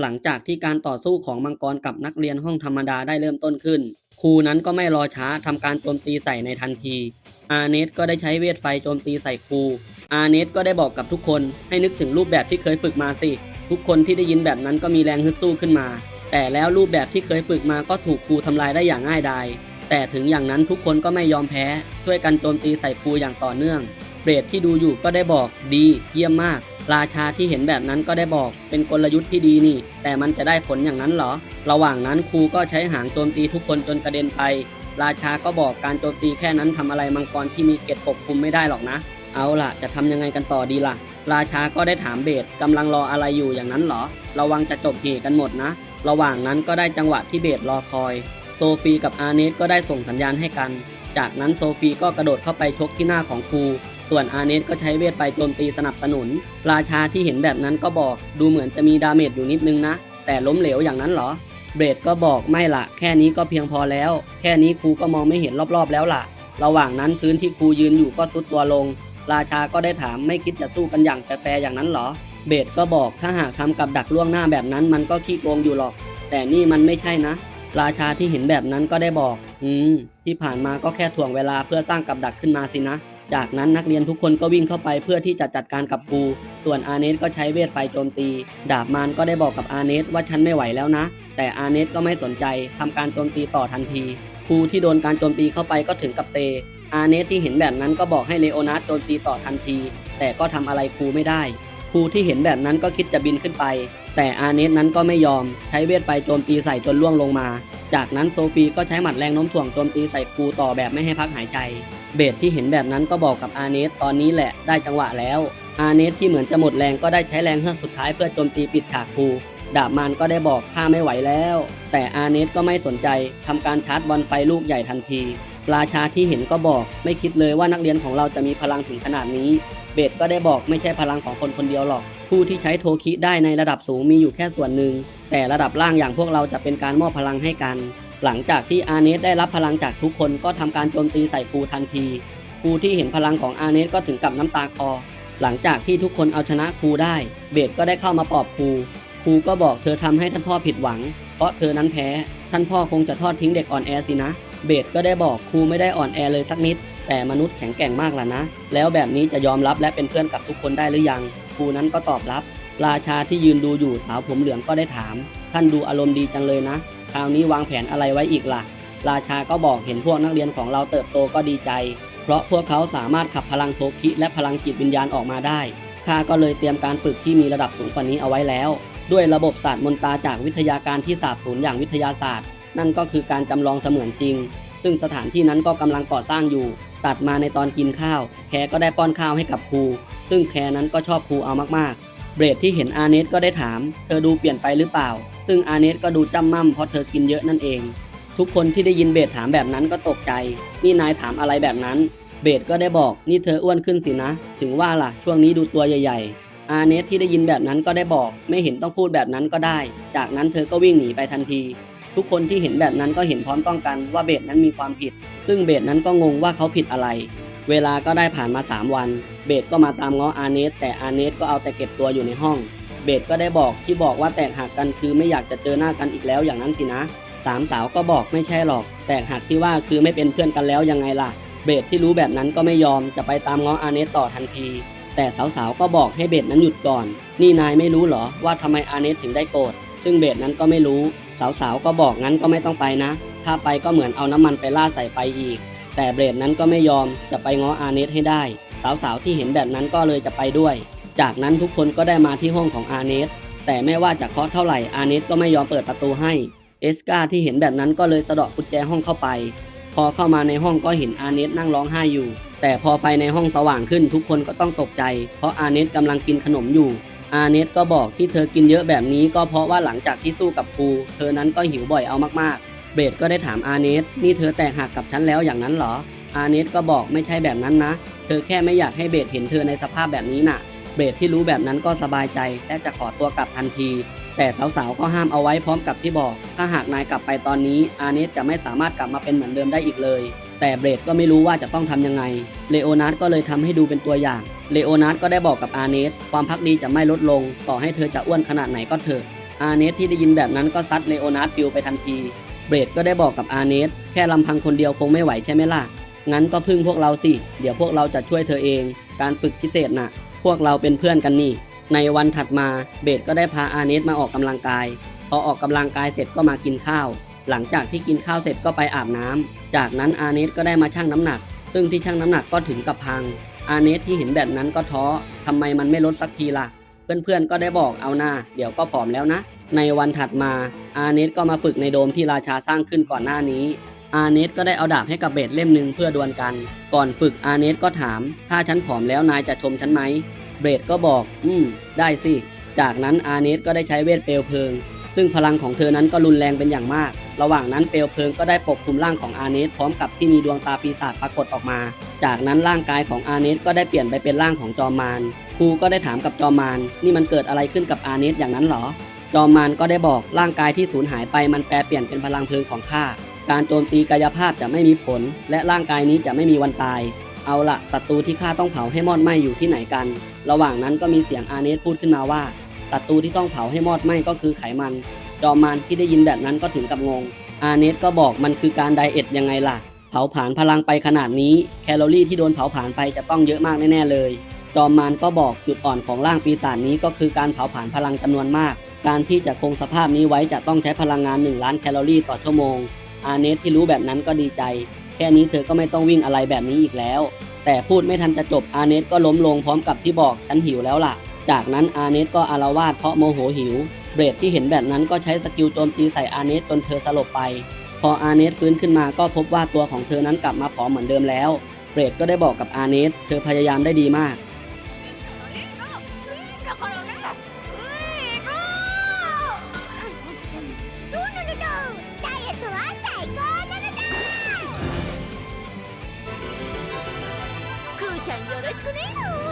หลังจากที่การต่อสู้ของมังกรกับนักเรียนห้องธรรมดาได้เริ่มต้นขึ้น ครูนั้นก็ไม่รอช้าทำการโจมตีใส่ในทันที อาเนสก็ได้ใช้เวทไฟโจมตีใส่ครู อาเนสก็ได้บอกกับทุกคนให้นึกถึงรูปแบบที่เคยฝึกมาสิ ทุกคนที่ได้ยินแบบนั้นก็มีแรงฮึดสู้ขึ้นมา แต่แล้วรูปแบบที่เคยฝึกมาก็ถูกครูทำลายได้อย่างง่ายดาย แต่ถึงอย่างนั้นทุกคนก็ไม่ยอมแพ้ ช่วยกันโจมตีใส่ครูอย่างต่อเนื่อง เบรดที่ดูอยู่ก็ได้บอกดี เยี่ยมมาก ราชาที่เห็นแบบนั้นก็ได้บอกเป็นกลยุทธ์ที่ดีนี่ แต่มันจะได้ผลอย่างนั้นเหรอ ระหว่างนั้นครูก็ใช้หางโจมตีทุกคนจนกระเด็นไป ราชาก็บอกการโจมตีแค่นั้นทำอะไรมังกรที่มีเกร็ดปกคลุมไม่ได้หรอกนะ เอาล่ะ จะทำยังไงกันต่อดีล่ะ ราชาก็ได้ถามเบสกำลังรออะไรอยู่อย่างนั้นเหรอ ระวังจะจบเหตุกันหมดนะ ระหว่างนั้นก็ได้จังหวะที่เบสรอคอย โซฟีกับอาเนสก็ได้ส่งสัญญาณให้กัน จากนั้นโซฟีก็กระโดดเข้าไปชกที่หน้าของครู ส่วนอาเนสก็ใช้เวทไปโจมตีสนับสนุน ราชาที่เห็นแบบนั้นก็บอกดูเหมือนจะมีดาเมจอยู่นิดนึงนะ แต่ล้มเหลวอย่างนั้นเหรอ เบรดก็บอกไม่ละแค่นี้ก็เพียงพอแล้ว แค่นี้ครูก็มองไม่เห็นรอบๆแล้วล่ะ ระหว่างนั้นพื้นที่ครูยืนอยู่ก็ซุดตัวลง ราชาก็ได้ถามไม่คิดจะสู้กันอย่างแฟร์ๆอย่างนั้นเหรอ เบดก็บอกถ้าหากทำกับดักล่วงหน้าแบบนั้นมันก็ขี้โกงอยู่หรอก แต่นี่มันไม่ใช่นะ ราชาที่เห็นแบบนั้นก็ได้บอก อืม ที่ผ่านมาก็แค่ถ่วงเวลาเพื่อสร้างกับดักขึ้นมาสินะ จากนั้นนักเรียนทุกคนก็วิ่งเข้าไปเพื่อที่จะจัดการกับครู ส่วนอาเนสก็ใช้เวทไฟโจมตี ดาบมารก็ได้บอกกับอาเนสว่าฉันไม่ไหวแล้วนะ แต่อาเนสก็ไม่สนใจทำการโจมตีต่อทันที ครูที่โดนการโจมตีเข้าไปก็ถึงกับเซ อาเนสที่เห็นแบบนั้นก็บอกให้เลโอนาร์ดโจมตีต่อทันที แต่ก็ทำอะไรครูไม่ได้ ครูที่เห็นแบบนั้นก็คิดจะบินขึ้นไป แต่อาเนสนั้นก็ไม่ยอม ใช้เวทไปโจมตีใส่จนล่วงลงมา จากนั้นโซฟีก็ใช้หมัดแรงโน้มถ่วงโจมตีใส่ครูต่อแบบไม่ให้พักหายใจ เบสที่เห็นแบบนั้นก็บอกกับอาเนสตอนนี้แหละได้จังหวะแล้ว อาเนสที่เหมือนจะหมดแรงก็ได้ใช้แรงเฮือกสุดท้ายเพื่อโจมตีปิดฉากครูดาบมารก็ได้บอกข้าไม่ไหวแล้ว แต่อาเนสก็ไม่สนใจทำการชาร์จบอลไฟลูกใหญ่ทันทีราชาที่เห็นก็บอกไม่คิดเลยว่านักเรียนของเราจะมีพลังถึงขนาดนี้ เบสก็ได้บอกไม่ใช่พลังของคนคนเดียวหรอก ผู้ที่ใช้โทคิได้ในระดับสูงมีอยู่แค่ส่วนหนึ่ง แต่ระดับล่างอย่างพวกเราจะเป็นการมอบพลังให้กัน หลังจากที่อาเนสได้รับพลังจากทุกคนก็ทำการโจมตีใส่ครูทันที ครูที่เห็นพลังของอาเนสก็ถึงกับน้ำตาคอ หลังจากที่ทุกคนเอาชนะครูได้ เบสก็ได้เข้ามาปลอบครู ครูก็บอกเธอทำให้ท่านพ่อผิดหวัง เพราะเธอนั้นแพ้ ท่านพ่อคงจะทอดทิ้งเด็กอ่อนแอสินะ เบสก็ได้บอกครูไม่ได้อ่อนแอเลยสักนิด แต่มนุษย์แข็งแกร่งมากล่ะนะ แล้วแบบนี้จะยอมรับและเป็นเพื่อนกับทุกคนได้หรือยัง ครูนั้นก็ตอบรับ ราชาที่ยืนดูอยู่สาวผมเหลืองก็ได้ถาม ท่านดูอารมณ์ดีจังเลยนะ คราวนี้วางแผนอะไรไว้อีกล่ะ ราชาก็บอกเห็นพวกนักเรียนของเราเติบโตก็ดีใจ เพราะพวกเขาสามารถขับพลังโทคิและพลังจิตวิญญาณออกมาได้ ข้าก็เลยเตรียมการฝึกที่มีระดับสูงกว่านี้เอาไว้แล้ว ด้วยระบบศาสตร์มนตราจากวิทยาการที่สาบสูญอย่างวิทยาศาสตร์ นั่นก็คือการจำลองเสมือนจริง ซึ่งสถานที่นั้นก็กำลังก่อสร้างอยู่ ตัดมาในตอนกินข้าว แคก็ได้ป้อนข้าวให้กับครู ซึ่งแคนั้นก็ชอบครูเอามากๆ เบรดที่เห็นอาเนสก็ได้ถาม เธอดูเปลี่ยนไปหรือเปล่า ซึ่งอาเนสก็ดูจำม่ำเพราะเธอกินเยอะนั่นเอง ทุกคนที่ได้ยินเบสถามแบบนั้นก็ตกใจ นี่นายถามอะไรแบบนั้น เบสก็ได้บอก นี่เธออ้วนขึ้นสินะ ถึงว่าล่ะ ช่วงนี้ดูตัวใหญ่ ๆ อาเนสที่ได้ยินแบบนั้นก็ได้บอก ไม่เห็นต้องพูดแบบนั้นก็ได้ จากนั้นเธอก็วิ่งหนีไปทันที ทุกคนที่เห็นแบบนั้นก็เห็นพร้อมต้องกันว่าเบสนั้นมีความผิด ซึ่งเบสนั้นก็งงว่าเขาผิดอะไร เวลาก็ได้ผ่านมา 3 วัน เบสก็มาตามง้ออาเนสแต่อาเนสก็เอาแต่เก็บตัวอยู่ในห้อง เบสก็ได้บอกที่บอกว่าแตกหักกันคือไม่อยากจะเจอหน้ากันอีกแล้วอย่างนั้นสินะสามสาวก็บอกไม่ใช่หรอก แตกหักที่ว่าคือไม่เป็นเพื่อนกันแล้วยังไงล่ะ เบสที่รู้แบบนั้นก็ไม่ยอมจะไปตามง้ออาเนสต่อทันที แต่สาวๆก็บอกให้เบสนั้นหยุดก่อน นี่นายไม่รู้เหรอว่าทำไมอาเนสถึงได้โกรธซึ่งเบสนั้นก็ไม่รู้ สาวๆก็บอกงั้นก็ไม่ต้องไปนะ ถ้าไปก็เหมือนเอาน้ำมันไปราใส่ไฟอีก แต่เบสนั้นก็ไม่ยอมจะไปง้ออาเนสให้ได้ สาวๆที่เห็นแบบนั้นก็เลยจะไปด้วย จากนั้นทุกคนก็ได้มาที่ห้องของอาเนสแต่ไม่ว่าจะเคาะเท่าไหร่อาเนสก็ไม่ยอมเปิดประตูให้ เอสกาที่เห็นแบบนั้นก็เลยสะเดาะกุญแจห้องเข้าไป พอเข้ามาในห้องก็เห็นอาเนสนั่งร้องไห้อยู่ แต่พอไฟในห้องสว่างขึ้นทุกคนก็ต้องตกใจ เพราะอาเนสกำลังกินขนมอยู่ อาเนสก็บอกที่เธอกินเยอะแบบนี้ก็เพราะว่าหลังจากที่สู้กับครูเธอนั้นก็หิวบ่อยเอามากๆ เบรดก็ได้ถามอาเนสนี่เธอแตกหักกับฉันแล้วอย่างนั้นเหรอ อาเนสก็บอกไม่ใช่แบบนั้นนะ เธอแค่ไม่อยากให้เบรดเห็นเธอในสภาพแบบนี้น่ะ เบรดที่รู้แบบนั้นก็สบายใจและจะขอตัวกลับทันที แต่สาวๆก็ห้ามเอาไว้พร้อมกับที่บอก ถ้าหากนายกลับไปตอนนี้ อาเนสจะไม่สามารถกลับมาเป็นเหมือนเดิมได้อีกเลย แต่เบรดก็ไม่รู้ว่าจะต้องทำยังไง เลโอนาร์ดก็เลยทำให้ดูเป็นตัวอย่าง เลโอนาร์ดก็ได้บอกกับอาเนสความพักดีจะไม่ลดลง ต่อให้เธอจะอ้วนขนาดไหนก็เถอะ อาเนสที่ได้ยินแบบนั้นก็ซัดเลโอนาร์ดฟิลไปทันที เบรดก็ได้บอกกับอาเนสแค่ลำพังคนเดียวคงไม่ไหวใช่ไหมล่ะ งั้นก็พึ่งพวกเราสิ เดี๋ยวพวกเราจะช่วยเธอเอง การฝึกพิเศษน่ะ พวกเราเป็นเพื่อนกันนี่ ในวันถัดมาเบรดก็ได้พาอาเนสมาออกกำลังกาย พอออกกำลังกายเสร็จก็มากินข้าว หลังจากที่กินข้าวเสร็จก็ไปอาบน้ำจากนั้นอาเนสก็ได้มาชั่งน้ำหนัก ซึ่งที่ชั่งน้ำหนักก็ถึงกับพัง อาเนสที่เห็นแบบนั้นก็ท้อทำไมมันไม่ลดสักทีล่ะ เพื่อนๆก็ได้บอกเอาหน้า เดี๋ยวก็ผอมแล้วนะ ในวันถัดมาอาเนสก็มาฝึกในโดมที่ราชาสร้างขึ้นก่อนหน้านี้ อาเนสก็ได้เอาดาบให้กับเบดเล่มหนึ่งเพื่อดวลกัน ก่อนฝึกอาเนสก็ถาม ถ้าฉันผอมแล้วนายจะชมฉันไหม เบดก็บอก อืม ได้สิ จากนั้นอาเนสก็ได้ใช้เวทเปลวเพลิง ซึ่งพลังของเธอนั้นก็รุนแรงเป็นอย่างมาก ระหว่างนั้นเปลวเพลิงก็ได้ปกคลุมร่างของอาเนสพร้อมกับที่มีดวงตาปีศาจปรากฏออกมา จากนั้นร่างกายของอาเนสก็ได้เปลี่ยนไปเป็นร่างของจอมมารครูก็ได้ถามกับจอมมารนี่มันเกิดอะไรขึ้นกับอาเนสอย่างนั้นหรอ จอมมารก็ได้บอกร่างกายที่สูญหายไปมันแปลเปลี่ยนเป็นพลังเพลิงของข้า การโจมตีกายภาพจะไม่มีผล และร่างกายนี้จะไม่มีวันตาย เอาละศัตรูที่ข้าต้องเผาให้มอดไหม้อยู่ที่ไหนกัน ระหว่างนั้นก็มีเสียงอาเนสพูดขึ้นมาว่าศัตรูที่ต้องเผาให้มอดไหม้ก็คือไขมัน จอมมารที่ได้ยินแบบนั้นก็ถึงกับงง อาเนสก็บอกมันคือการไดเอทยังไงล่ะ เผาผลาญพลังไปขนาดนี้ แคลอรี่ที่โดนเผาผลาญไปจะต้องเยอะมากแน่ๆเลย จอมมารก็บอกจุดอ่อนของร่างปีศาจนี้ก็คือการเผาผลาญพลังจำนวนมาก การที่จะคงสภาพนี้ไว้จะต้องใช้พลังงาน 1 ล้านแคลอรี่ต่อชั่วโมง อาเนสที่รู้แบบนั้นก็ดีใจ แค่นี้เธอก็ไม่ต้องวิ่งอะไรแบบนี้อีกแล้ว แต่พูดไม่ทันจะจบอาเนสก็ล้มลงพร้อมกับที่บอกฉันหิวแล้วล่ะ จากนั้นอาเนสก็อารวาสเพราะโมโหหิว เบรดที่เห็นแบบนั้นก็ใช้สกิลโจมตีใส่อาเนสจนเธอสลบไป พออาเนสฟื้นขึ้นมาก็พบว่าตัวของเธอนั้นกลับมาผอมเหมือนเดิมแล้ว เบรดก็ได้บอกกับอาเนสเธอพยายามได้ดีมาก んよろしくね